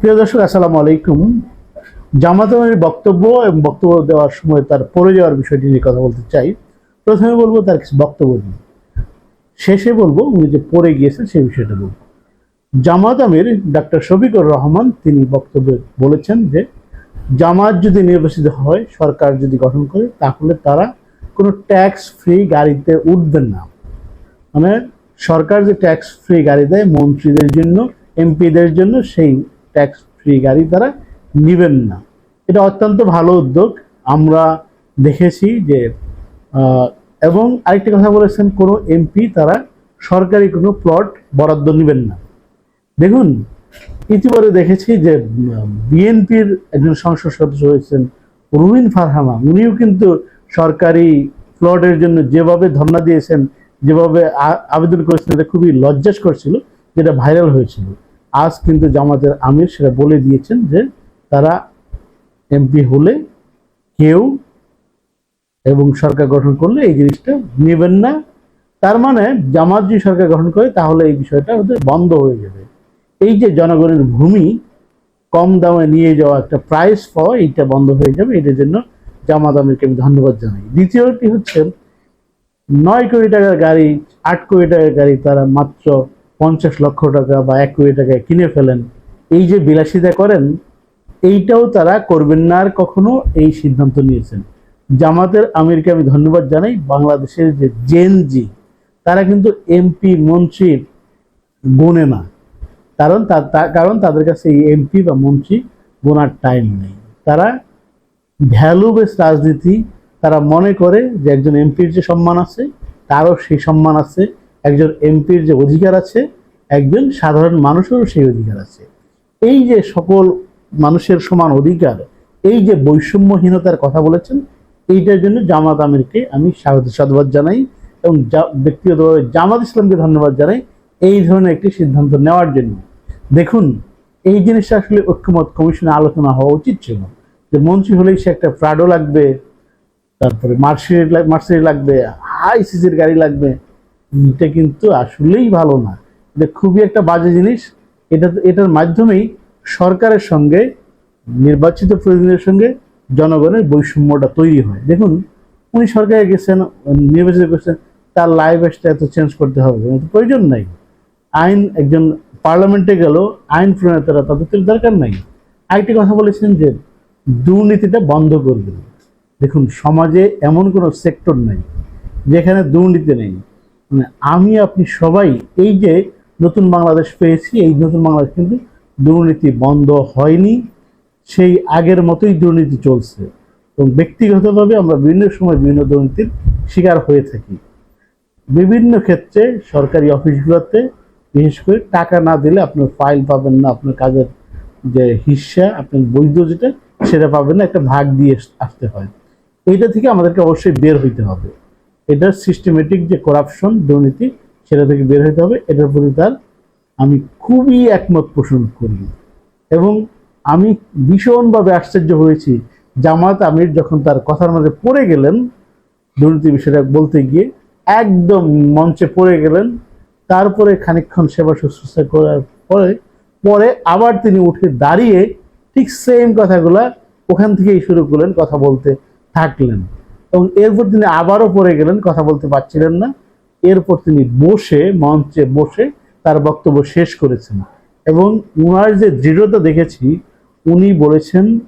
প্রিয় দর্শক, আসসালামু আলাইকুম। জামাতের বক্তব্য এবং বক্তব্য দেওয়ার সময় তার পড়ে যাওয়ার বিষয়টি নিয়ে কথা বলতে চাই। প্রথমে বলব তার কিছু বক্তব্য নিয়ে। শেষে বলব উনি যে পড়ে গিয়েছেন সেই বিষয়টা বলব। জামাত আমির ডাক্তার শফিকুর রহমান তিনি বক্তব্যে বলেছেন যে, জামাত যদি নির্বাচিত হয়, সরকার যদি গঠন করে, তাহলে তারা কোনো ট্যাক্স ফ্রি গাড়িতে উঠবেন না। মানে সরকার যে ট্যাক্স ফ্রি গাড়ি দেয় মন্ত্রীদের জন্য এমপিদের জন্য, সেই ট্যাক্স ফ্রি গাড়ি তারা নেবেন না। এটা অত্যন্ত ভালো উদ্যোগ। আমরা দেখেছি যে এবং আরেকটি কথা বলেছেন, কোনো এমপি তারা সরকারি কোনো প্লট বরাদ্দ নেবেন না। দেখুন ইতিবারে দেখেছি যে বিএনপির একজন সংসদ সদস্য হয়েছেন রুবিন ফারহামা উনিও কিন্তু সরকারি প্লটের জন্য যেভাবে ধর্ণা দিয়েছেন, যেভাবে আবেদন করেছেন, এটা খুবই লজ্জাস করছিল যেটা ভাইরাল হয়েছিল। আজ কিন্তু জামাতের আমির সেটা বলে দিয়েছেন যে তারা এমপি হলে কেউ এবং সরকার গঠন করলে এই জিনিসটা নেবেন না। তার মানে জামাত যদি সরকার গঠন করে, তাহলে এই বিষয়টা ওদের বন্ধ হয়ে যাবে। এই যে জনগণের ভূমি কম দামে নিয়ে যাওয়া একটা প্রাইস পাওয়া, এইটা বন্ধ হয়ে যাবে। এটার জন্য জামাত আমিরকে আমি ধন্যবাদ জানাই। দ্বিতীয়টি হচ্ছে, নয় কোটি টাকার গাড়ি, আট কোটি টাকার গাড়ি তারা মাত্র পঞ্চাশ লক্ষ টাকা বা এক কোটি টাকায় কিনে ফেলেন। এই যে বিলাসিতা করেন, এইটাও তারা করবেন না আর কখনো এই সিদ্ধান্ত নিয়েছেন। জামাতের আমিরকে আমি ধন্যবাদ জানাই। বাংলাদেশের যে জেনজি তারা কিন্তু এমপি মন্ত্রীর গোনে না। কারণ কারণ তাদের কাছে এই এমপি বা মন্ত্রী গোনার টাইম নেই। তারা ভ্যালু বেস রাজনীতি, তারা মনে করে যে একজন এমপির যে সম্মান আছে, তারও সেই সম্মান আছে। একজন এমপির যে অধিকার আছে, একজন সাধারণ মানুষেরও সেই অধিকার আছে। এই যে সকল মানুষের সমান অধিকার, এই যে বৈষম্যহীনতার কথা বলেছেন, এইটার জন্য জামাত আমিরকে আমি স্বাগত সাধুবাদ জানাই এবং ব্যক্তিগতভাবে জামাত ইসলামকে ধন্যবাদ জানাই এই ধরনের একটি সিদ্ধান্ত নেওয়ার জন্য। দেখুন, এই জিনিসটা আসলে ঐক্যমত কমিশনে আলোচনা হওয়া উচিত ছিল যে মন্ত্রী হলেই সে একটা প্রাডো লাগবে, তারপরে মার্সিডিজ মার্সিডিজ লাগবে, হাই সিসির গাড়ি লাগবে এটা কিন্তু আসলেই ভালো না। এটা খুবই একটা বাজে জিনিস। এটা, এটার মাধ্যমেই সরকারের সঙ্গে, নির্বাচিত প্রতিনিধির সঙ্গে জনগণের বৈষম্যটা তৈরি হয়। দেখুন, উনি সরকারে গেছেন, নির্বাচিত করছেন তার লাইফ স্টাইল এত চেঞ্জ করতে হবে। প্রয়োজন নাই। আইন, একজন পার্লামেন্টে গেল, আইন প্রণেতারা তাদের তো দরকার নাই। আরেকটি কথা বলেছেন যে, দুর্নীতিটা বন্ধ করবেন। দেখুন, সমাজে এমন কোনো সেক্টর নেই, যেখানে দুর্নীতি নেই। আমি, আপনি সবাই এই যে নতুন বাংলাদেশ পেয়েছি, এই নতুন বাংলাদেশ কিন্তু দুর্নীতি বন্ধ হয়নি, সেই আগের মতোই দুর্নীতি চলছে। এবং ব্যক্তিগতভাবে আমরা বিভিন্ন সময় বিভিন্ন দুর্নীতির শিকার হয়ে থাকি। বিভিন্ন ক্ষেত্রে সরকারি অফিসগুলোতে বিশেষ করে টাকা না দিলে আপনার ফাইল পাবেন না, আপনার কাজের যে হিস্সা আপনার বৈধ যেটা, সেটা পাবেন না, একটা ভাগ দিয়ে আসতে হয়। এইটা থেকে আমাদেরকে অবশ্যই বের হইতে হবে। এটার সিস্টেমেটিক যে করাপশন দুর্নীতি, সেটা থেকে বের হইতে হবে। এটার প্রতি তার আমি খুবই একমত পোষণ করি। এবং আমি ভীষণভাবে আশ্চর্য হয়েছি। জামাত আমির যখন তার কথার মাঝে পড়ে গেলেন, দুর্নীতি বিষয়টা বলতে গিয়ে, একদম মঞ্চে পড়ে গেলেন। তারপরে খানিকক্ষণ সেবা শুশ্রূষা করার পরে পরে আবার তিনি উঠে দাঁড়িয়ে ঠিক সেম কথাগুলা ওখান থেকেই শুরু করলেন, কথা বলতে থাকলেন। এবং এরপর তিনি আবারও পড়ে গেলেন, কথা বলতে পারছিলেন না। এরপর তিনি বসে, মঞ্চে বসে তার বক্তব্য শেষ করেছেন। এবং উনার যে দৃঢ়তা দেখেছি, উনি বলেছেন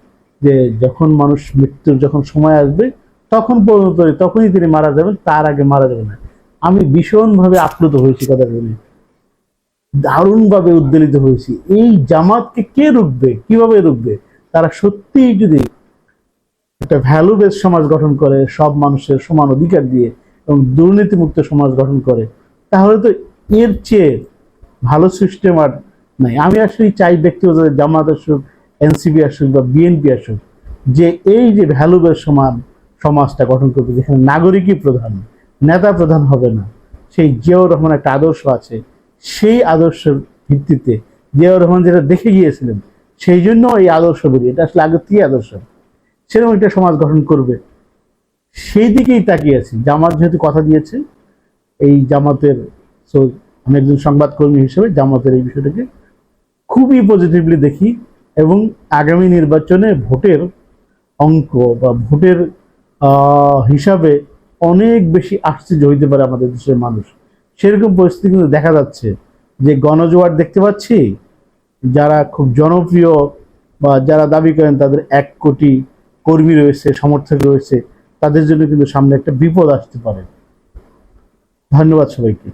যে যখন মানুষ মৃত্যুর যখন সময় আসবে, তখন পর্যন্ত তখনই তিনি মারা যাবেন, তার আগে মারা যাবে না। আমি ভীষণভাবে আপ্লুত হয়েছি কথা শুনে দারুণভাবে উদ্বেলিত হয়েছি। এই জামাতকে কে রুখবে, কীভাবে রুখবে? তারা সত্যিই যদি একটা ভ্যালু বেস সমাজ গঠন করে সব মানুষের সমান অধিকার দিয়ে এবং দুর্নীতিমুক্ত সমাজ গঠন করে, তাহলে তো এর চেয়ে ভালো সিস্টেম আর নাই। আমি আসলে চাই ব্যক্তিগত জামাত আসুক এনসিপি আসুক বা বিএনপি আসুক, যে এই যে ভ্যালু বেস সমান সমাজটা গঠন করবে, যেখানে নাগরিকই প্রধান, নেতা প্রধান হবে না, সেই জিয়াউর রহমান একটা আদর্শ আছে। সেই আদর্শের ভিত্তিতে জিয়াউর রহমান যেটা দেখে গিয়েছিলেন, সেই জন্য এই আদর্শগুলি এটা আসলে আগের থেকে আদর্শ। সেরকম একটা সমাজ গঠন করবে। সেই দিকেই তাকিয়ে আছি। জামাত যেহেতু কথা দিয়েছে, এই জামাতের, সো আমি একজন সংবাদকর্মী হিসেবে জামাতের এই বিষয়টাকে খুবই পজিটিভলি দেখি এবং আগামী নির্বাচনে ভোটের অঙ্ক বা ভোটের হিসাবে অনেক বেশি আশ্চর্য হইতে পারে আমাদের দেশের মানুষ। সেরকম পরিস্থিতি কিন্তু দেখা যাচ্ছে যে গণজোয়ার দেখতে পাচ্ছি, যারা খুব জনপ্রিয় বা যারা দাবি করেন তাদের এক কোটি কর্মী রয়েছে সমর্থক রয়েছে তাদের জন্য কিন্তু সামনে একটা বিপদ আসতে পারে। ধন্যবাদ সবাইকে।